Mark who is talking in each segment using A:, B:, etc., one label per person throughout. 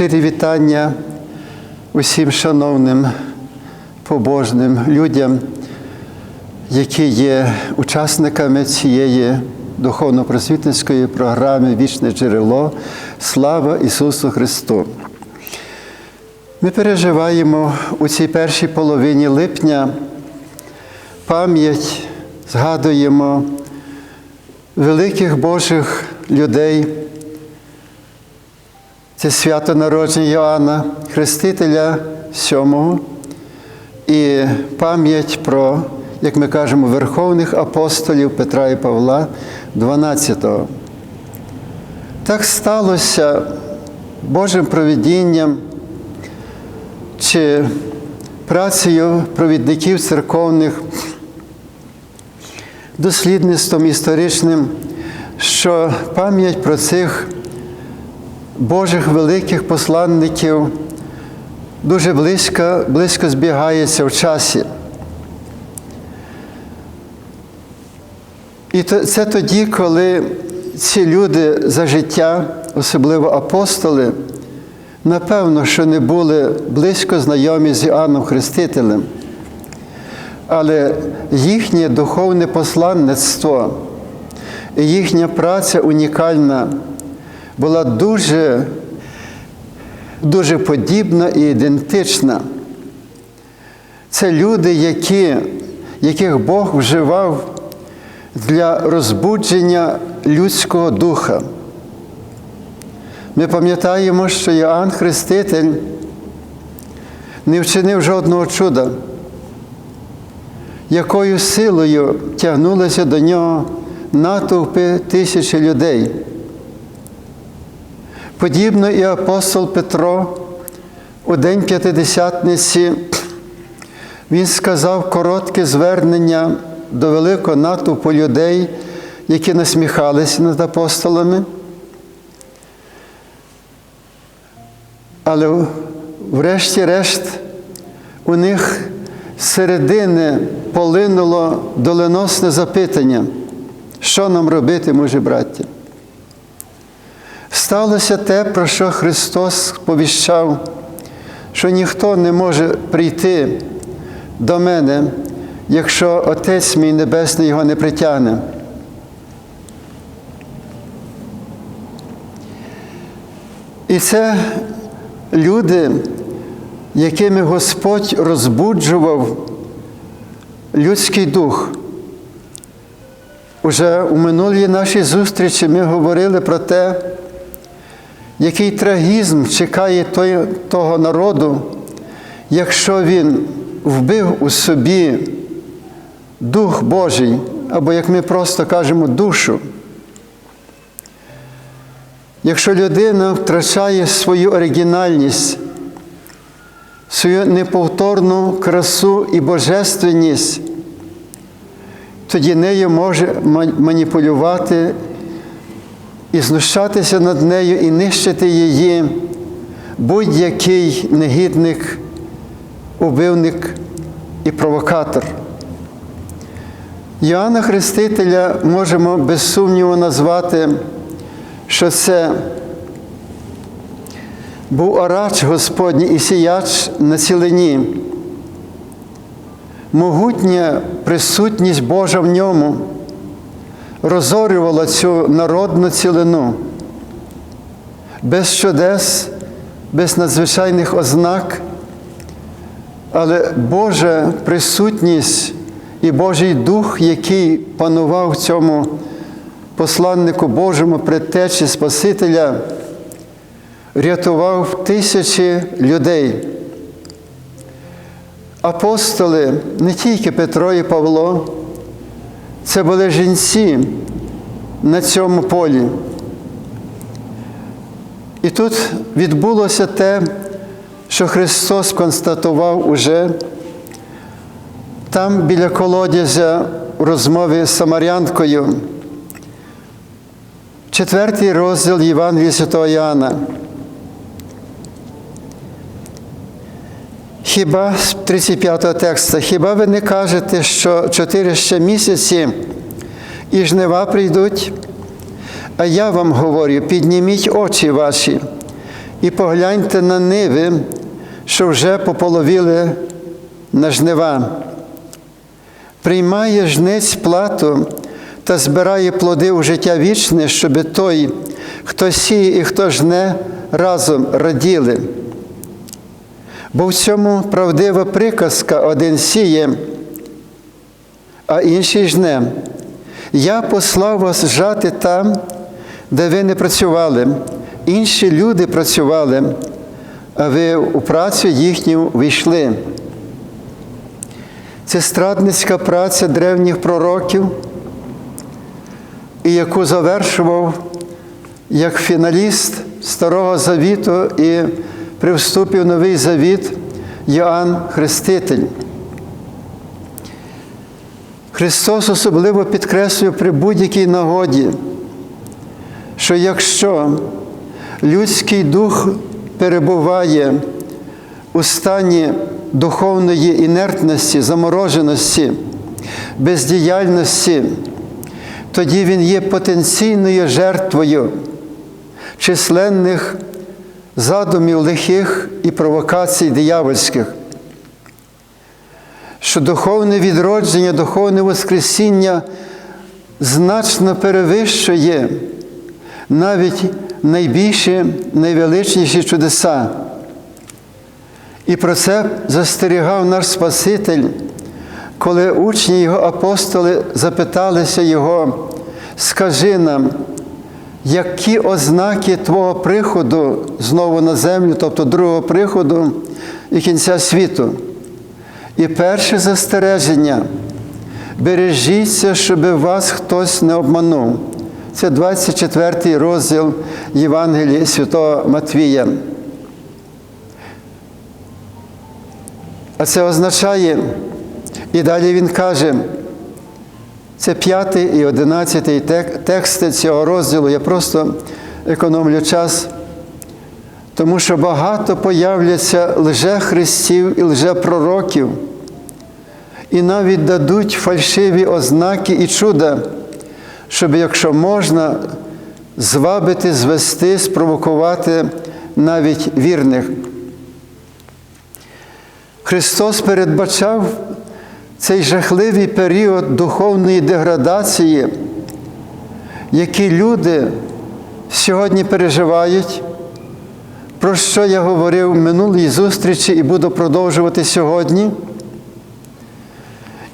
A: Щирі вітання усім шановним побожним людям, які є учасниками цієї духовно-просвітницької програми Вічне джерело. Слава Ісусу Христу! Ми переживаємо у цій першій половині липня пам'ять, згадуємо великих Божих людей. Це свято народження Йоанна, Хрестителя VII і пам'ять про, як ми кажемо, верховних апостолів Петра і Павла XII. Так сталося Божим провідінням чи працею провідників церковних, дослідництвом історичним, що пам'ять про цих Божих великих посланників дуже близько, близько збігається в часі. І це тоді, коли ці люди за життя, особливо апостоли, напевно, що не були близько знайомі з Іоанном Хрестителем, але їхнє духовне посланництво і їхня праця унікальна була дуже, дуже подібна і ідентична. Це люди, які, яких Бог вживав для розбудження людського духа. Ми пам'ятаємо, що Іоанн Хреститель не вчинив жодного чуда, якою силою тягнулися до нього натовпи тисячі людей. Подібно і апостол Петро у День П'ятидесятниці він сказав коротке звернення до великого натовпу людей, які насміхалися над апостолами. Але врешті-решт у них з середини полинуло доленосне запитання, що нам робити, може, браття. Сталося те, про що Христос повіщав, що ніхто не може прийти до мене, якщо Отець мій Небесний його не притягне. І це люди, якими Господь розбуджував людський дух. Уже у минулій нашій зустрічі ми говорили про те, який трагізм чекає того народу, якщо він вбив у собі Дух Божий, або, як ми просто кажемо, душу. Якщо людина втрачає свою оригінальність, свою неповторну красу і божественність, тоді нею може маніпулювати і знущатися над нею, і нищити її. Будь-який негідник, убивник і провокатор. Йоанна Хрестителя можемо без сумніву назвати, що це був орач Господній і сіяч на цілині, могутня присутність Божа в ньому розорювала цю народну цілину, без чудес, без надзвичайних ознак, але Божа присутність і Божий Дух, який панував цьому посланнику Божому предтечі Спасителя, рятував тисячі людей. Апостоли, не тільки Петро і Павло, це були жінці на цьому полі. І тут відбулося те, що Христос констатував уже там біля колодязя у розмові з Самарянкою, четвертий розділ Євангелія Святого Іоанна. Хіба з 35 текста, хіба ви не кажете, що чотири ще місяці і жнива прийдуть? А я вам говорю, підніміть очі ваші І погляньте на ниви, що вже пополовіли на жнива. Приймає жниць плату та збирає плоди у життя вічне, щоби той, хто сіє і хто жне, разом раділи. Бо в цьому правдива приказка один сіє, а інший жне. Я послав вас жати там, де ви не працювали. Інші люди працювали, а ви у працю їхню війшли. Це страдницька праця древніх пророків, і яку завершував як фіналіст Старого Завіту і при вступі в Новий Завіт Йоанн Хреститель. Христос особливо підкреслює при будь-якій нагоді, що якщо людський дух перебуває у стані духовної інертності, замороженості, бездіяльності, тоді він є потенційною жертвою численних задумів лихих і провокацій диявольських, що духовне відродження, духовне Воскресіння значно перевищує навіть найбільші, найвеличніші чудеса. І про це застерігав наш Спаситель, коли учні його апостоли запиталися Його, скажи нам, які ознаки Твого приходу знову на землю, тобто другого приходу і кінця світу. І перше застереження бережіться, щоб вас хтось не обманув. Це 24 розділ Євангелії Святого Матвія. А це означає, і далі він каже, це п'ятий і одинадцятий тексти цього розділу. Я просто економлю час, тому що багато появляться лже-христів і лже-пророків, і навіть дадуть фальшиві ознаки і чуда, щоб, якщо можна, звабити, звести, спровокувати навіть вірних. Христос передбачав цей жахливий період духовної деградації, який люди сьогодні переживають, про що я говорив в минулій зустрічі і буду продовжувати сьогодні.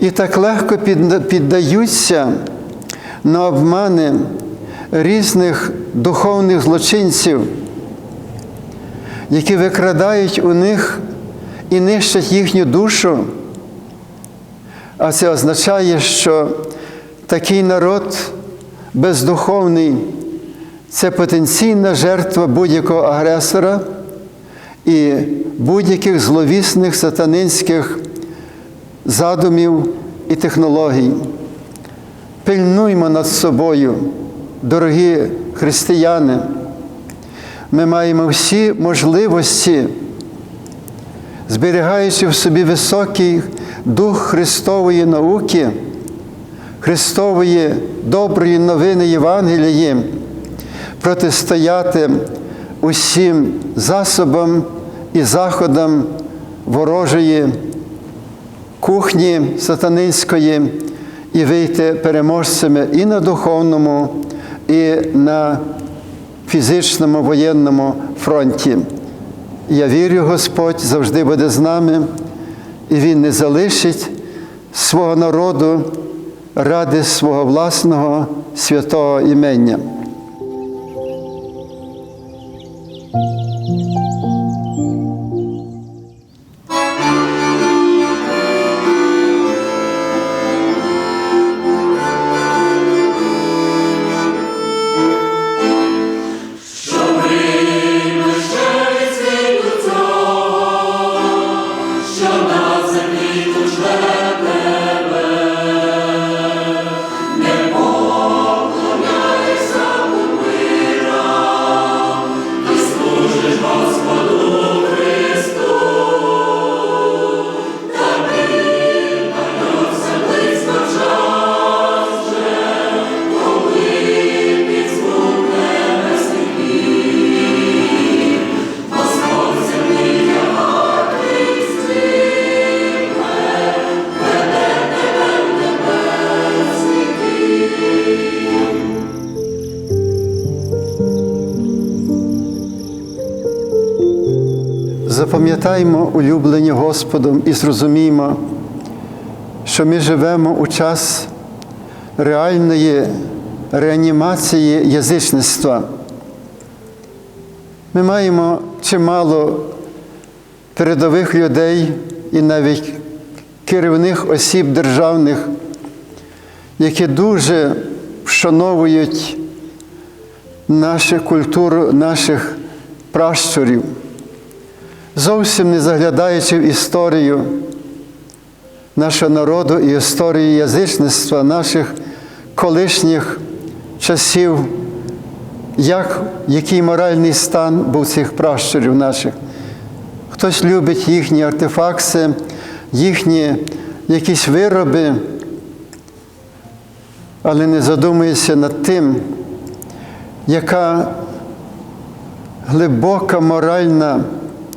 A: І так легко піддаються на обмани різних духовних злочинців, які викрадають у них і нищать їхню душу. А це означає, що такий народ бездуховний це потенційна жертва будь-якого агресора і будь-яких зловісних сатанинських задумів і технологій. Пильнуймо над собою, дорогі християни. Ми маємо всі можливості, зберігаючи в собі високий дух Христової науки, Христової доброї новини Євангелії, протистояти усім засобам і заходам ворожої кухні сатанинської і вийти переможцями і на духовному, і на фізичному воєнному фронті. Я вірю, Господь завжди буде з нами, і Він не залишить свого народу ради свого власного святого імення. Запам'ятаймо улюблені Господом і зрозуміймо, що ми живемо у час реальної реанімації язичництва. Ми маємо чимало передових людей і навіть керівних осіб державних, які дуже вшановують нашу культуру наших пращурів, зовсім не заглядаючи в історію нашого народу і історію язичництва наших колишніх часів, як, який моральний стан був цих пращурів наших. Хтось любить їхні артефакти, їхні якісь вироби, але не задумується над тим, яка глибока моральна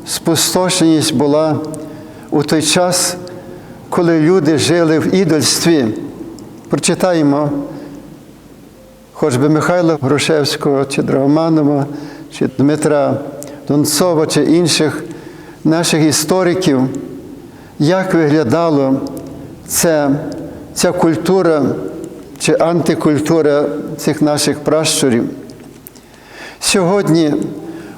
A: спустошеність була у той час, коли люди жили в ідольстві. Прочитаємо хоч би Михайла Грушевського, чи Драгоманова, чи Дмитра Донцова, чи інших наших істориків, як виглядало це, ця культура чи антикультура цих наших пращурів. Сьогодні,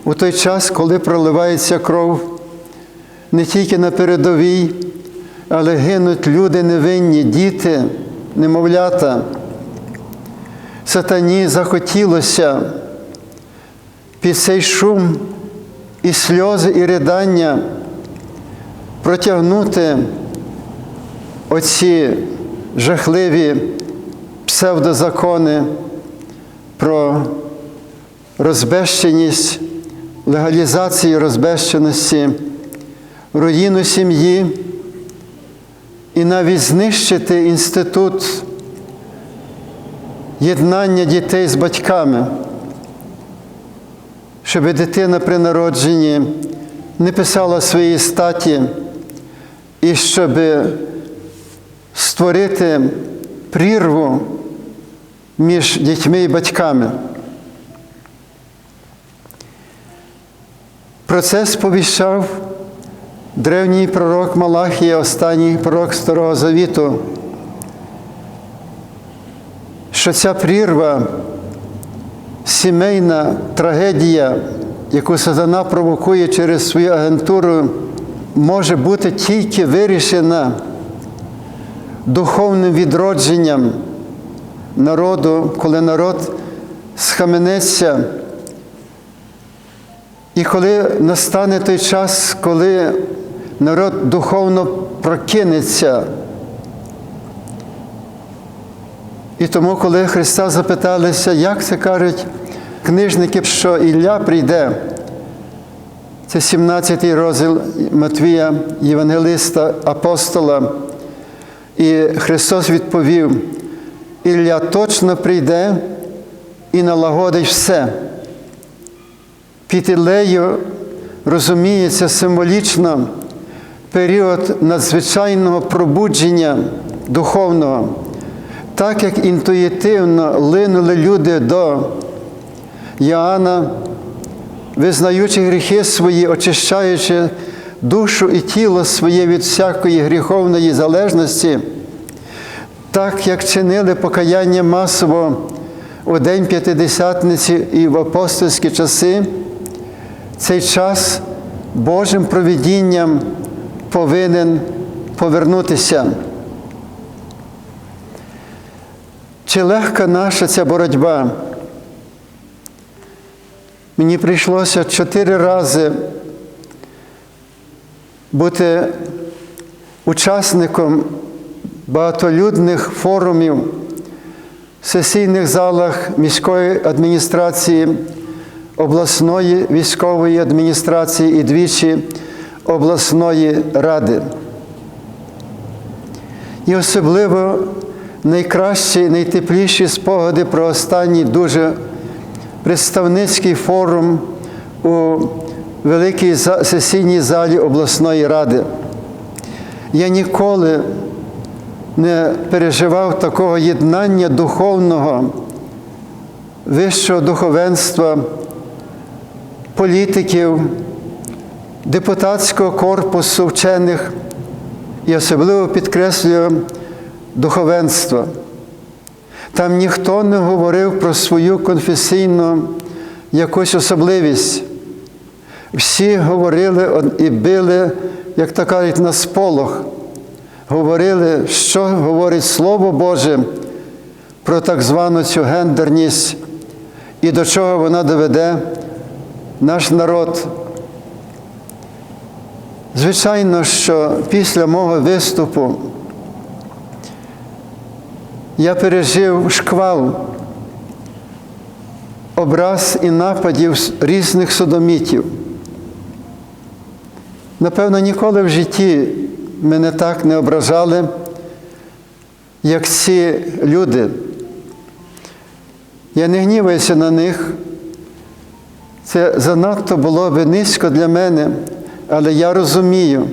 A: у той час, коли проливається кров не тільки на передовій, але гинуть люди невинні, діти, немовлята. Сатані захотілося під цей шум і сльози, і ридання протягнути оці жахливі псевдозакони про розбещеність, легалізацію розбещеності, руїну сім'ї і навіть знищити інститут єднання дітей з батьками, щоб дитина при народженні не писала своєї статі і щоб створити прірву між дітьми і батьками. Про це сповіщав древній пророк Малахія, останній пророк Старого Завіту, що ця прірва, сімейна трагедія, яку сатана провокує через свою агентуру, може бути тільки вирішена духовним відродженням народу, коли народ схаменеться. І коли настане той час, коли народ духовно прокинеться. І тому, коли Христа запиталися, як це кажуть книжники, що Ілля прийде, це 17 й розділ Матвія, Євангелиста, апостола, і Христос відповів, Ілля точно прийде і налагодить все. Під Ілею розуміється символічно період надзвичайного пробудження духовного, так як інтуїтивно линули люди до Іоанна, визнаючи гріхи свої, очищаючи душу і тіло своє від всякої гріховної залежності, так як чинили покаяння масово у День П'ятидесятниці і в апостольські часи, цей час Божим провідінням повинен повернутися. Чи легка наша ця боротьба? Мені прийшлося чотири рази бути учасником багатолюдних форумів в сесійних залах міської адміністрації, обласної військової адміністрації і двічі обласної ради. І особливо найкращі, найтепліші спогади про останній дуже представницький форум у великій сесійній залі обласної ради. Я ніколи не переживав такого єднання духовного, вищого духовенства, політиків, депутатського корпусу вчених і особливо підкреслюю духовенство. Там ніхто не говорив про свою конфесійну якусь особливість. Всі говорили і били, як то кажуть, на сполох. Говорили, що говорить Слово Боже про так звану цю гендерність і до чого вона доведе наш народ. Звичайно, що після мого виступу я пережив шквал образ і нападів різних содомітів. Напевно, ніколи в житті мене так не ображали, як ці люди. Я не гніваюся на них. Це занадто було би низько для мене, але я розумію,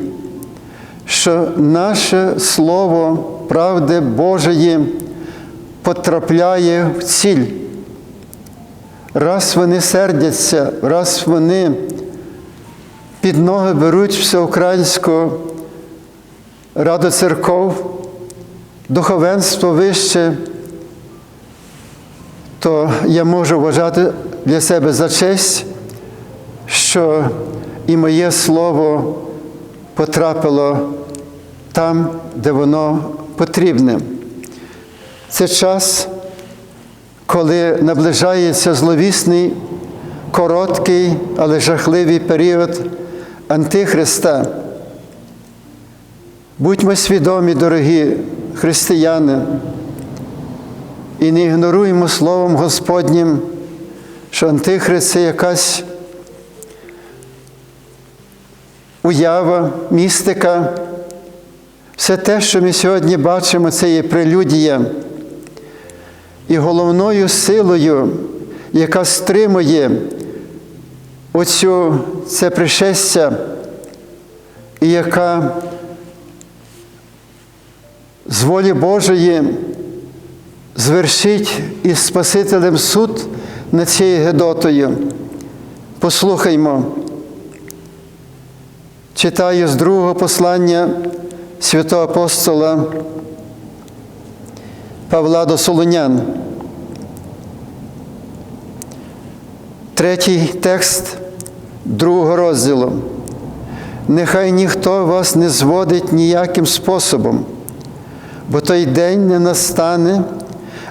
A: що наше Слово правди Божої потрапляє в ціль. Раз вони сердяться, раз вони під ноги беруть всеукраїнську раду церков, духовенство вище, то я можу вважати для себе за честь, що і моє слово потрапило там, де воно потрібне. Це час, коли наближається зловісний, короткий, але жахливий період Антихриста. Будьмо свідомі, дорогі християни, і не ігноруємо Словом Господнім, що Антихрист це якась уява, містика. Все те, що ми сьогодні бачимо, це є прелюдія. І головною силою, яка стримує оцю це пришестя, і яка з волі Божої звершить із Спасителем суд над цією Гедотою. Послухаймо, читаю з другого послання святого апостола Павла до Солонян. Третій текст другого розділу. Нехай ніхто вас не зводить ніяким способом, бо той день не настане,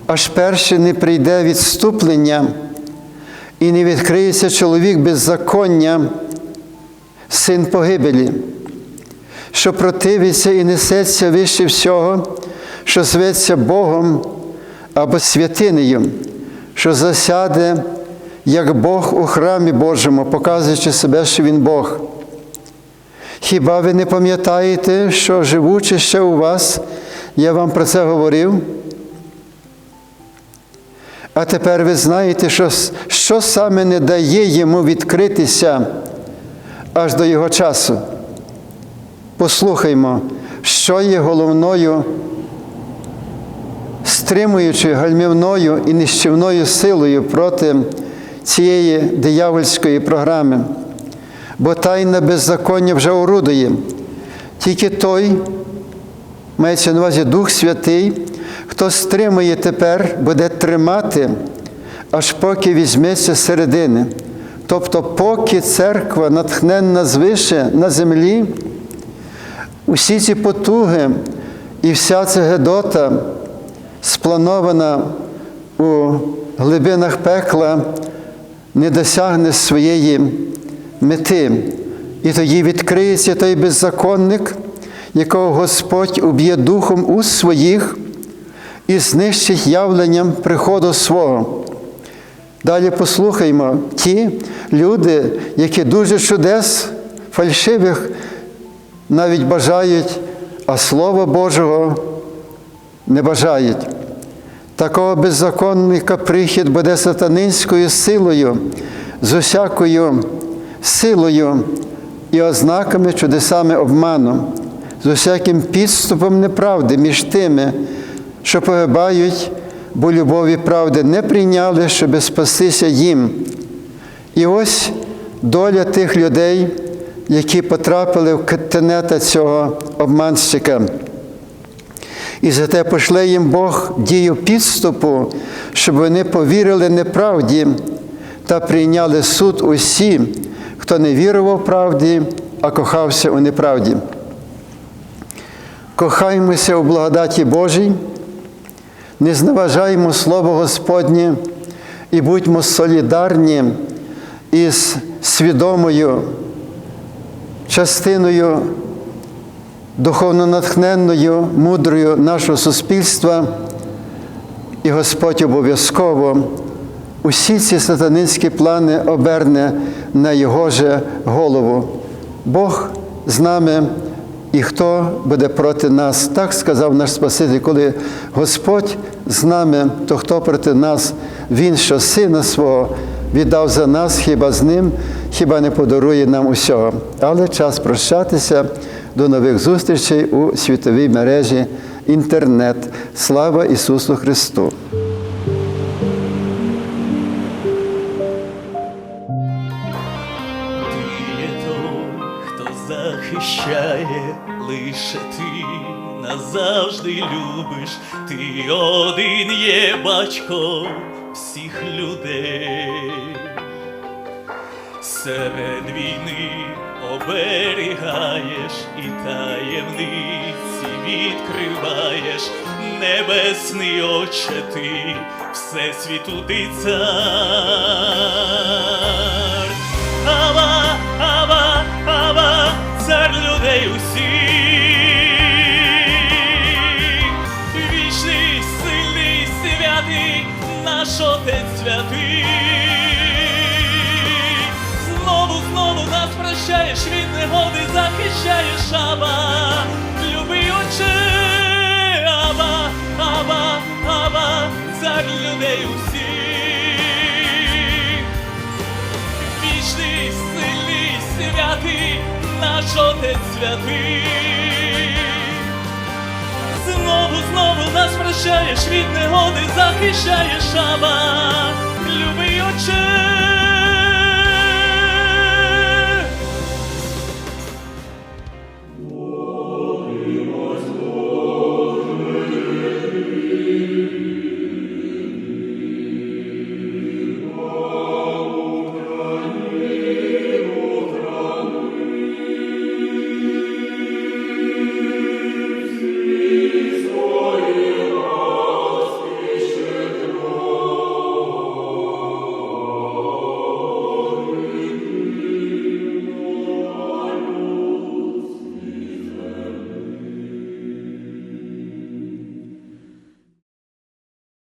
A: аж перше не прийде відступлення, і не відкриється чоловік беззаконня, син погибелі, що противиться і несеться вище всього, що зветься Богом або святинею, що засяде, як Бог у храмі Божому, показуючи себе, що Він Бог. Хіба ви не пам'ятаєте, що живучи ще у вас, я вам про це говорив? А тепер ви знаєте, що, що саме не дає йому відкритися аж до його часу. Послухаймо, що є головною, стримуючою гальмівною і нищівною силою проти цієї диявольської програми. Бо тайна беззаконня вже орудує. Тільки той, мається на увазі Дух Святий, хто стримує тепер, буде тримати, аж поки візьметься середини. Тобто, поки церква натхненна звише на землі, усі ці потуги і вся ця Гедота, спланована у глибинах пекла, не досягне своєї мети. І тоді відкриється той беззаконник, якого Господь уб'є духом уст своїх і знищить явленням приходу свого. Далі послухаймо ті люди, які дуже чудес, фальшивих навіть бажають, а Слова Божого не бажають. Такого беззаконника прихід буде сатанинською силою, з усякою силою і ознаками, чудесами обману, з усяким підступом неправди між тими, що погибають, бо любові правди не прийняли, щоб спастися їм. І ось доля тих людей які потрапили в тенета цього обманщика. І за те пошле їм Бог дію підступу, щоб вони повірили неправді та прийняли суд усі, хто не вірував правді, а кохався у неправді. Кохаймося у благодаті Божій, не зневажаймо Слово Господнє і будьмо солідарні із свідомою частиною духовно натхненною, мудрою нашого суспільства, і Господь обов'язково усі ці сатанинські плани оберне на Його же голову. Бог з нами. І хто буде проти нас? Так сказав наш Спаситель, коли Господь з нами, то хто проти нас? Він, що сина свого віддав за нас, хіба з ним, хіба не подарує нам усього. Але час прощатися. До нових зустрічей у світовій мережі інтернет. Слава Ісусу Христу!
B: Назавжди любиш, ти один є батько всіх людей. Серед війни оберігаєш і таємниці відкриваєш, небесний Отче, ти всесвіту ти цар. Ава, ава, ава, цар людей усіх, захищаєш, Аба, любий оче, Аба, Аба, Аба, цар людей усіх. Вічний, сильний, святий, наш Отець святий. Знову, знову нас прощаєш, від негоди захищаєш, Аба, любий оче,